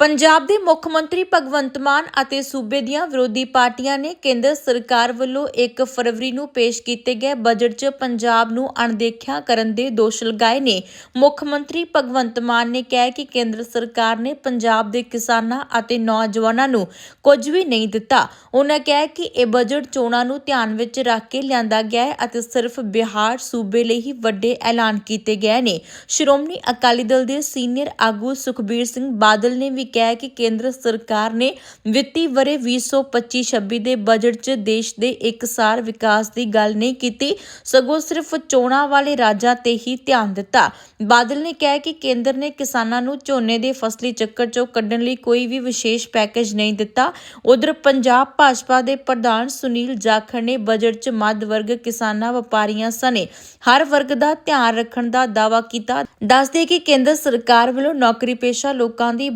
ਪੰਜਾਬ ਦੇ ਮੁੱਖ ਮੰਤਰੀ ਭਗਵੰਤ ਮਾਨ ਅਤੇ ਸੂਬੇ ਦੀਆਂ ਵਿਰੋਧੀ ਪਾਰਟੀਆਂ ਨੇ ਕੇਂਦਰ ਸਰਕਾਰ ਵੱਲੋਂ 1 ਫਰਵਰੀ ਨੂੰ ਪੇਸ਼ ਕੀਤੇ ਗਏ ਬਜਟ 'ਚ ਪੰਜਾਬ ਨੂੰ ਅਣਦੇਖਿਆ ਕਰਨ ਦੇ ਦੋਸ਼ ਲਗਾਏ ਨੇ। ਮੁੱਖ ਮੰਤਰੀ ਭਗਵੰਤ ਮਾਨ ਨੇ ਕਿਹਾ ਕਿ ਕੇਂਦਰ ਸਰਕਾਰ ਨੇ ਪੰਜਾਬ ਦੇ ਕਿਸਾਨਾਂ ਅਤੇ ਨੌਜਵਾਨਾਂ ਨੂੰ ਕੁਝ ਵੀ ਨਹੀਂ ਦਿੱਤਾ। ਉਹਨਾਂ ਕਿਹਾ ਕਿ ਇਹ ਬਜਟ ਚੋਣਾਂ ਨੂੰ ਧਿਆਨ ਵਿੱਚ ਰੱਖ ਕੇ ਲਿਆਂਦਾ ਗਿਆ ਹੈ ਅਤੇ ਸਿਰਫ ਬਿਹਾਰ ਸੂਬੇ ਲਈ ਹੀ ਵੱਡੇ ਐਲਾਨ ਕੀਤੇ ਗਏ ਨੇ। ਸ਼੍ਰੋਮਣੀ ਅਕਾਲੀ ਦਲ ਦੇ ਸੀਨੀਅਰ ਆਗੂ ਸੁਖਬੀਰ ਸਿੰਘ ਬਾਦਲ ਨੇ ਵੀ ਕਿਹਾ ਕਿ ਕੇਂਦਰ ਸਰਕਾਰ ਨੇ ਵਿੱਤੀ ਵਰੇ 2025-26 ਦੇ ਬਜਟ 'ਚ ਦੇਸ਼ ਦੇ ਇੱਕਸਾਰ ਵਿਕਾਸ ਦੀ ਗੱਲ ਨਹੀਂ ਕੀਤੀ, ਸਗੋਂ ਸਿਰਫ ਚੋਣਾਂ ਵਾਲੇ ਰਾਜਾਂ ਤੇ ਹੀ ਧਿਆਨ ਦਿੱਤਾ। ਬਾਦਲ ਨੇ ਕਿਹਾ ਕਿ ਕੇਂਦਰ ਨੇ ਕਿਸਾਨਾਂ ਨੂੰ ਝੋਨੇ ਦੇ ਫਸਲੀ ਚੱਕਰ 'ਚੋਂ ਕੱਢਣ ਲਈ ਕੋਈ ਵੀ ਵਿਸ਼ੇਸ਼ ਪੈਕੇਜ ਨਹੀਂ ਦਿੱਤਾ। ਉਧਰ ਪੰਜਾਬ ਭਾਜਪਾ ਦੇ ਪ੍ਰਧਾਨ ਸੁਨੀਲ ਜਾਖੜ ਨੇ ਬਜਟ 'ਚ ਮੱਧ ਵਰਗ ਕਿਸਾਨਾਂ ਵਪਾਰੀਆਂ ਸਣੇ ਹਰ ਵਰਗ ਦਾ ਧਿਆਨ ਰੱਖਣ ਦਾ ਦਾਅਵਾ ਕੀਤਾ। ਦੱਸਦੇ ਕਿ ਕੇਂਦਰ ਸਰਕਾਰ ਵੱਲੋਂ ਨੌਕਰੀ ਪੇਸ਼ਾ ਲੋਕਾਂ ਦੀ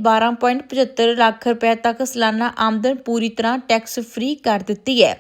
12.75 ਲੱਖ ਰੁਪਏ ਤੱਕ ਸਾਲਾਨਾ ਆਮਦਨ ਪੂਰੀ ਤਰ੍ਹਾਂ ਟੈਕਸ ਫ੍ਰੀ ਕਰ ਦਿੱਤੀ ਹੈ।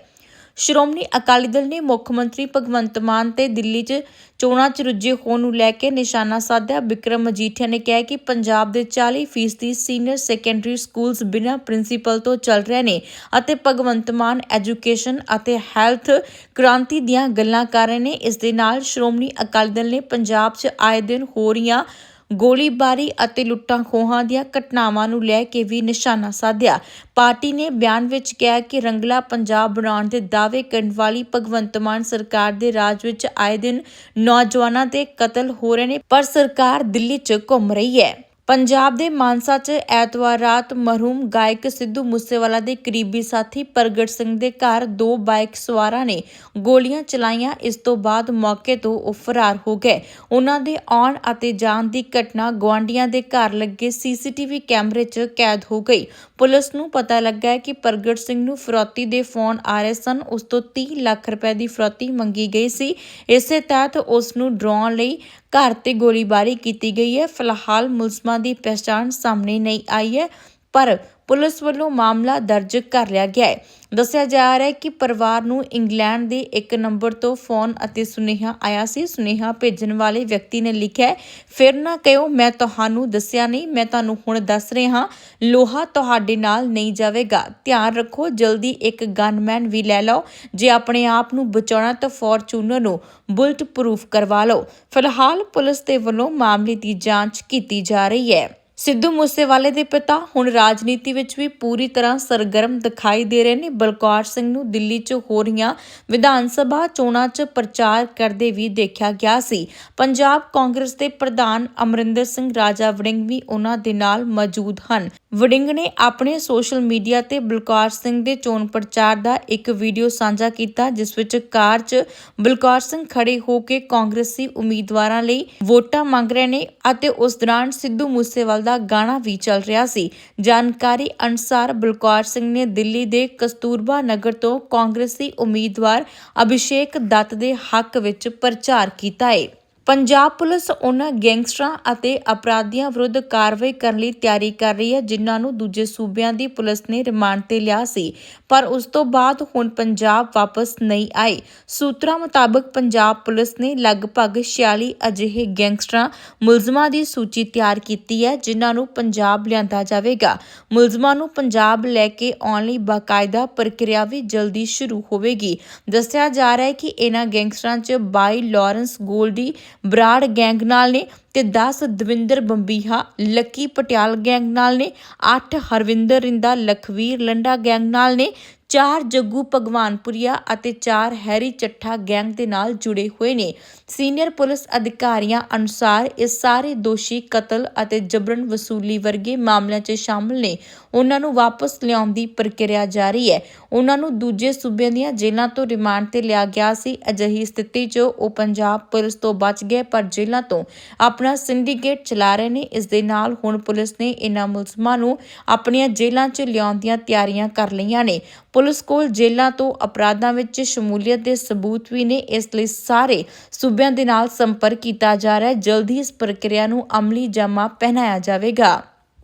ਸ਼੍ਰੋਮਣੀ ਅਕਾਲੀ ਦਲ ਨੇ ਮੁੱਖ ਮੰਤਰੀ ਭਗਵੰਤ ਮਾਨ ਤੇ ਦਿੱਲੀ 'ਚ ਚੋਣਾਂ 'ਚ ਰੁੱਝੇ ਹੋਣ ਨੂੰ ਲੈ ਕੇ ਨਿਸ਼ਾਨਾ ਸਾਧਿਆ। ਵਿਕਰਮ ਮਜੀਠੀਆ ਨੇ ਕਿਹਾ ਕਿ ਪੰਜਾਬ ਦੇ 40% ਸੀਨੀਅਰ ਸੈਕੰਡਰੀ ਸਕੂਲਸ ਬਿਨਾਂ ਪ੍ਰਿੰਸੀਪਲ ਤੋਂ ਚੱਲ ਰਹੇ ਨੇ ਅਤੇ ਭਗਵੰਤ ਮਾਨ ਐਜੂਕੇਸ਼ਨ ਅਤੇ ਹੈਲਥ ਕ੍ਰਾਂਤੀ ਦੀਆਂ ਗੱਲਾਂ ਕਰ ਰਹੇ ਨੇ। ਇਸ ਦੇ ਨਾਲ ਸ਼੍ਰੋਮਣੀ ਅਕਾਲੀ ਦਲ ਨੇ ਪੰਜਾਬ 'ਚ ਆਏ ਦਿਨ ਹੋ ਰਹੀਆਂ ਗੋਲੀਬਾਰੀ ਅਤੇ ਲੁੱਟਾਂ ਖੋਹਾਂ ਦੀਆਂ ਘਟਨਾਵਾਂ ਨੂੰ ਲੈ ਕੇ ਵੀ ਨਿਸ਼ਾਨਾ ਸਾਧਿਆ। ਪਾਰਟੀ ਨੇ ਬਿਆਨ ਵਿੱਚ ਕਿਹਾ ਕਿ ਰੰਗਲਾ ਪੰਜਾਬ ਬਣਾਉਣ ਦੇ ਦਾਅਵੇ ਕਰਨ ਵਾਲੀ ਭਗਵੰਤ ਮਾਨ ਸਰਕਾਰ ਦੇ ਰਾਜ ਵਿੱਚ ਆਏ ਦਿਨ ਨੌਜਵਾਨਾਂ ਦੇ ਕਤਲ ਹੋ ਰਹੇ ਨੇ, ਪਰ ਸਰਕਾਰ ਦਿੱਲੀ 'ਚ ਘੁੰਮ ਰਹੀ ਹੈ। ਪੰਜਾਬ ਦੇ ਮਾਨਸਾ 'ਚ ਐਤਵਾਰ ਰਾਤ ਮਰਹੂਮ ਗਾਇਕ ਸਿੱਧੂ ਮੂਸੇਵਾਲਾ ਦੇ ਕਰੀਬੀ ਸਾਥੀ ਪ੍ਰਗਟ ਸਿੰਘ ਦੇ ਘਰ ਦੋ ਬਾਈਕ ਸਵਾਰਾਂ ਨੇ ਗੋਲੀਆਂ ਚਲਾਈਆਂ। ਇਸ ਤੋਂ ਬਾਅਦ ਮੌਕੇ ਤੋਂ ਉਹ ਫਰਾਰ ਹੋ ਗਏ। ਉਹਨਾਂ ਦੇ ਆਉਣ ਅਤੇ ਜਾਣ ਦੀ ਘਟਨਾ ਗਵਾਂਡੀਆਂ ਦੇ ਘਰ ਲੱਗੇ ਸੀਸੀਟੀਵੀ ਕੈਮਰੇ 'ਚ ਕੈਦ ਹੋ ਗਈ। ਪੁਲਿਸ ਨੂੰ ਪਤਾ ਲੱਗਾ ਹੈ ਕਿ ਪ੍ਰਗਟ ਸਿੰਘ ਨੂੰ ਫਰੌਤੀ ਦੇ ਫੋਨ ਆ ਰਹੇ ਸਨ। ਉਸ ਤੋਂ 30 ਲੱਖ ਰੁਪਏ ਦੀ ਫਰੌਤੀ ਮੰਗੀ ਗਈ ਸੀ। ਇਸੇ ਤਹਿਤ ਉਸ ਨੂੰ ਡਰਾਉਣ ਲਈ ਘਰ ਤੇ ਗੋਲੀਬਾਰੀ ਕੀਤੀ ਗਈ ਹੈ। ਫਿਲਹਾਲ ਮੁਲਜ਼ਮਾਂ ਦੀ ਪਛਾਣ ਸਾਹਮਣੇ ਨਹੀਂ ਆਈ ਹੈ। ਪਰ ਪੁਲਿਸ ਵੱਲੋਂ ਮਾਮਲਾ ਦਰਜ ਕਰ ਲਿਆ ਗਿਆ ਹੈ। ਦੱਸਿਆ ਜਾ ਰਿਹਾ ਹੈ ਕਿ ਪਰਿਵਾਰ ਨੂੰ ਇੰਗਲੈਂਡ ਦੇ ਇੱਕ ਨੰਬਰ ਤੋਂ ਫੋਨ ਅਤੇ ਸੁਨੇਹਾ ਆਇਆ ਸੀ। ਸੁਨੇਹਾ ਭੇਜਣ ਵਾਲੇ ਵਿਅਕਤੀ ਨੇ ਲਿਖਿਆ ਫਿਰ ਨਾ ਕਹਿਓ, ਮੈਂ ਤੁਹਾਨੂੰ ਦੱਸਿਆ ਨਹੀਂ, ਮੈਂ ਤੁਹਾਨੂੰ ਹੁਣ ਦੱਸ ਰਿਹਾ ਲੋਹਾ ਤੁਹਾਡੇ ਨਾਲ ਨਹੀਂ ਜਾਵੇਗਾ। ਧਿਆਨ ਰੱਖੋ, ਜਲਦੀ ਇੱਕ ਗਨਮੈਨ ਵੀ ਲੈ ਲਓ। ਜੇ ਆਪਣੇ ਆਪ ਨੂੰ ਬਚਾਉਣਾ ਤਾਂ ਫੋਰਚੂਨਰ ਨੂੰ ਬੁਲਟ ਪ੍ਰੂਫ ਕਰਵਾ ਲਓ। ਫਿਲਹਾਲ ਪੁਲਿਸ ਦੇ ਵੱਲੋਂ ਮਾਮਲੇ ਦੀ ਜਾਂਚ ਕੀਤੀ ਜਾ ਰਹੀ ਹੈ। ਸਿੱਧੂ ਮੂਸੇਵਾਲੇ ਦੇ ਪਿਤਾ ਹੁਣ ਰਾਜਨੀਤੀ ਵਿੱਚ ਵੀ ਪੂਰੀ ਤਰ੍ਹਾਂ ਸਰਗਰਮ ਦਿਖਾਈ ਦੇ ਰਹੇ ਨੇ। ਬਲਕੌਰ ਸਿੰਘ ਨੂੰ ਦਿੱਲੀ 'ਚ ਹੋ ਰਹੀਆਂ ਵਿਧਾਨ ਸਭਾ ਚੋਣਾਂ 'ਚ ਪ੍ਰਚਾਰ ਕਰਦੇ ਵੀ ਦੇਖਿਆ ਗਿਆ ਸੀ। ਪੰਜਾਬ ਕਾਂਗਰਸ ਦੇ ਪ੍ਰਧਾਨ ਅਮਰਿੰਦਰ ਸਿੰਘ ਰਾਜਾ ਵੜਿੰਗ ਵੀ ਉਹਨਾਂ ਦੇ ਨਾਲ ਮੌਜੂਦ ਹਨ। ਵੜਿੰਗ ਨੇ ਆਪਣੇ ਸੋਸ਼ਲ ਮੀਡੀਆ ਤੇ ਬਲਕੌਰ ਸਿੰਘ ਦੇ ਚੋਣ ਪ੍ਰਚਾਰ ਦਾ ਇੱਕ ਵੀਡੀਓ ਸਾਂਝਾ ਕੀਤਾ, ਜਿਸ ਵਿੱਚ ਕਾਰ 'ਚ ਬਲਕੌਰ ਸਿੰਘ ਖੜੇ ਹੋ ਕੇ ਕਾਂਗਰਸੀ ਉਮੀਦਵਾਰਾਂ ਲਈ ਵੋਟਾਂ ਮੰਗ ਰਹੇ ਨੇ ਅਤੇ ਉਸ ਦੌਰਾਨ ਸਿੱਧੂ ਮੂਸੇਵਾਲ ਦਾ ਗਾਣਾ ਵੀ ਚੱਲ ਰਿਹਾ ਸੀ। ਜਾਣਕਾਰੀ ਅਨੁਸਾਰ ਬਲਕੌਰ ਸਿੰਘ ਨੇ ਦਿੱਲੀ ਦੇ ਕਸਤੂਰਬਾ ਨਗਰ ਤੋਂ ਕਾਂਗਰਸੀ ਉਮੀਦਵਾਰ ਅਭਿਸ਼ੇਕ ਦੱਤ ਦੇ ਹੱਕ ਵਿੱਚ ਪ੍ਰਚਾਰ ਕੀਤਾ ਹੈ ਪੰਜਾਬ ਪੁਲਿਸ ਉਹਨਾਂ ਗੈਂਗਸਟਰਾਂ ਅਤੇ ਅਪਰਾਧੀਆਂ ਵਿਰੁੱਧ ਕਾਰਵਾਈ ਕਰਨ ਲਈ ਤਿਆਰੀ ਕਰ ਰਹੀ ਹੈ, ਜਿਨ੍ਹਾਂ ਨੂੰ ਦੂਜੇ ਸੂਬਿਆਂ ਦੀ ਪੁਲਿਸ ਨੇ ਰਿਮਾਂਡ ਤੇ ਲਿਆ ਸੀ। ਪਰ ਉਸ ਤੋਂ ਬਾਅਦ ਹੁਣ ਪੰਜਾਬ ਵਾਪਸ ਨਹੀਂ ਆਏ। ਸੂਤਰਾਂ ਮੁਤਾਬਕ ਪੰਜਾਬ ਪੁਲਿਸ ਨੇ ਲਗਭਗ 46 ਅਜਿਹੇ ਗੈਂਗਸਟਰਾਂ ਮੁਲਜ਼ਮਾਂ ਦੀ ਸੂਚੀ ਤਿਆਰ ਕੀਤੀ ਹੈ, ਜਿਨ੍ਹਾਂ ਨੂੰ ਪੰਜਾਬ ਲਿਆਂਦਾ ਜਾਵੇਗਾ। ਮੁਲਜ਼ਮਾਂ ਨੂੰ ਪੰਜਾਬ ਲੈ ਕੇ ਆਉਣ ਲਈ ਬਾਕਾਇਦਾ ਪ੍ਰਕਿਰਿਆ ਵੀ ਜਲਦੀ ਸ਼ੁਰੂ ਹੋਵੇਗੀ। ਦੱਸਿਆ ਜਾ ਰਿਹਾ ਹੈ ਕਿ ਇਹਨਾਂ ਗੈਂਗਸਟਰਾਂ 'ਚ ਬਾਈ ਲਾਰੈਂਸ ਗੋਲਡੀ ਬਰਾੜ ਗੈਂਗ ਨਾਲ ਨੇ ਤੇ 10 ਦਵਿੰਦਰ ਬੰਬੀਹਾ, ਲੱਕੀ ਪਟਿਆਲ ਗੈਂਗ ਨਾਲ ਨੇ 8 ਹਰਵਿੰਦਰ ਰਿੰਦਾ, ਲਖਵੀਰ ਲੰਡਾ ਗੈਂਗ ਨਾਲ ਨੇ ਚਾਰ ਜੱਗੂ ਭਗਵਾਨਪੁਰੀਆ ਅਤੇ ਚਾਰ ਹੈਰੀ ਚੱਠਾ ਗੈਂਗ ਦੇ ਨਾਲ ਜੁੜੇ ਹੋਏ ਨੇ। ਸੀਨੀਅਰ ਪੁਲਿਸ ਅਧਿਕਾਰੀਆਂ ਅਨੁਸਾਰ ਇਹ ਸਾਰੇ ਦੋਸ਼ੀ ਕਤਲ ਅਤੇ ਜਬਰਨ ਵਸੂਲੀ ਵਰਗੇ ਮਾਮਲਿਆਂ 'ਚ ਸ਼ਾਮਲ ਨੇ। ਉਹਨਾਂ ਨੂੰ ਵਾਪਸ ਲਿਆਉਣ ਦੀ ਪ੍ਰਕਿਰਿਆ ਜਾਰੀ ਹੈ। ਉਹਨਾਂ ਨੂੰ ਦੂਜੇ ਸੂਬਿਆਂ ਦੀਆਂ ਜੇਲ੍ਹਾਂ ਤੋਂ ਰਿਮਾਂਡ ਤੇ ਲਿਆ ਗਿਆ ਸੀ। ਅਜਿਹੀ ਸਥਿਤੀ 'ਚ ਉਹ ਪੰਜਾਬ ਪੁਲਿਸ ਤੋਂ ਬਚ ਗਏ, ਪਰ ਜੇਲ੍ਹਾਂ ਤੋਂ ਆਪਣਾ ਸਿੰਡੀਕੇਟ ਚਲਾ ਰਹੇ ਨੇ। ਇਸ ਦੇ ਨਾਲ ਹੁਣ ਪੁਲਿਸ ਨੇ ਇਹਨਾਂ ਮੁਲਜ਼ਮਾਂ ਨੂੰ ਆਪਣੀਆਂ ਜੇਲ੍ਹਾਂ 'ਚ ਲਿਆਉਣ ਦੀਆਂ ਤਿਆਰੀਆਂ ਕਰ ਲਈਆਂ ਨੇ। ਪੁਲਿਸ ਕੋਲ ਜੇਲ੍ਹਾਂ ਤੋਂ ਅਪਰਾਧਾਂ ਵਿੱਚ ਸ਼ਮੂਲੀਅਤ ਦੇ ਸਬੂਤ ਵੀ ਨੇ। ਇਸ ਲਈ ਸਾਰੇ ਸੂਬਿਆਂ ਦੇ ਨਾਲ ਸੰਪਰਕ ਕੀਤਾ ਜਾ ਰਿਹਾ ਹੈ। ਜਲਦੀ ਇਸ ਪ੍ਰਕਿਰਿਆ ਨੂੰ ਅਮਲੀ ਜਾਮਾ ਪਹਿਨਾਇਆ ਜਾਵੇਗਾ।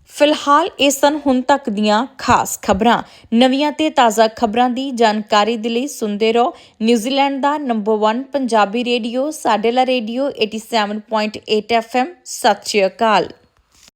ਫਿਲਹਾਲ ਇਹ ਸਨ ਹੁਣ ਤੱਕ ਦੀਆਂ ਖਾਸ ਖਬਰਾਂ। ਨਵੀਆਂ ਤੇ ਤਾਜ਼ਾ ਖਬਰਾਂ ਦੀ ਜਾਣਕਾਰੀ ਦੇ ਲਈ ਸੁਣਦੇ ਰਹੋ। ਨਿਊਜ਼ੀਲੈਂਡ ਦਾ ਨੰਬਰ 1 ਪੰਜਾਬੀ ਰੇਡੀਓ, ਸਾਡੇ ਲਾ ਰੇਡੀਓ 87.8 FM ਸਤਿ ਸ਼੍ਰੀ ਅਕਾਲ।